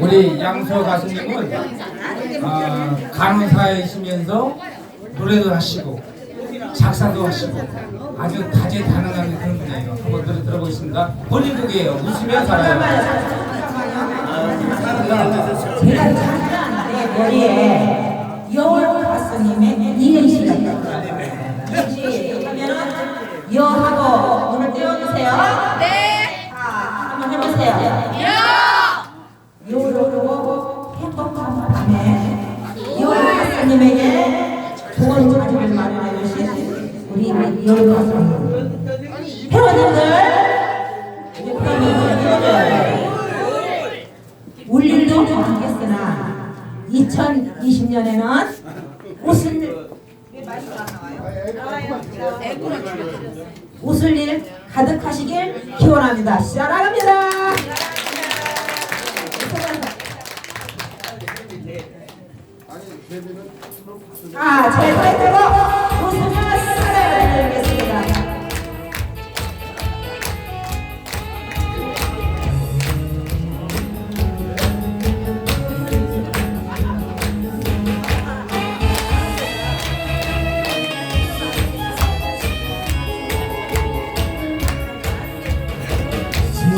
우리 양서 가수님은 아, 간호사이시면서 노래도 하시고 작사도 하시고 아주 다재다능한 그런 분이에요. 한번 노래 들어보겠습니다. 본인 곡이에요. 웃으며 살아요. 제가 잠깐 내 머리에 여월 가수님의 이행시가 있어 우리. 회원님들. 울 일도 많겠으나 2020년에는 웃을 웃을 일 가득하시길 기원합니다. 시작합니다. 아, 제 타이틀로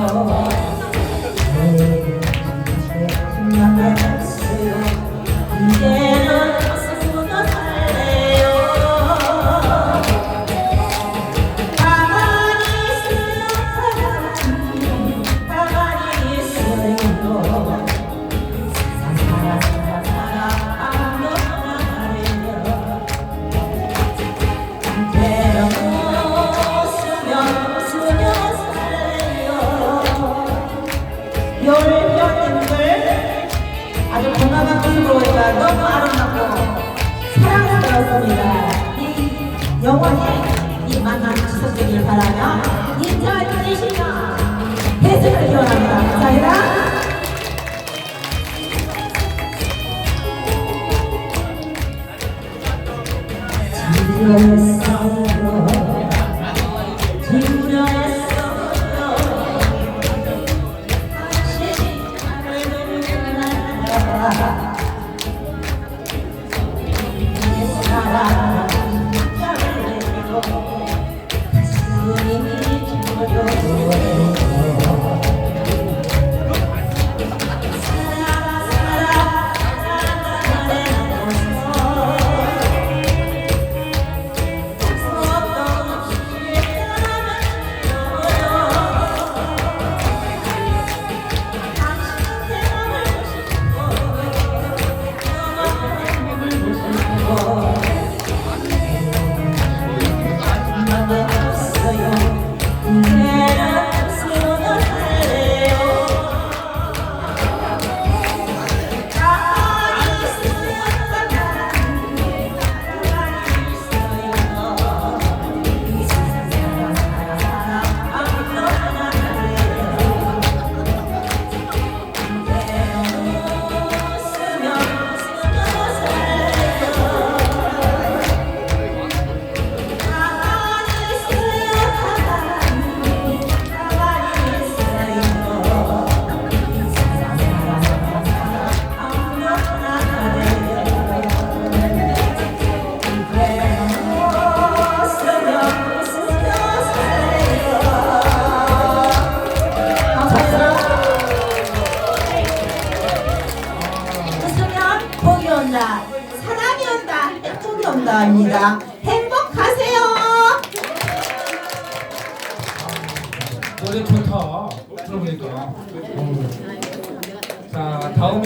이 사랑스러웠습니다. 이 영원히 이 만남 지속되길 바라며 인사해 주시면 대승을 기원합니다. 감사합니다. 지 온다입니다. 행복하세요. 노래 좋다. 들어보니까. 자, 다음에는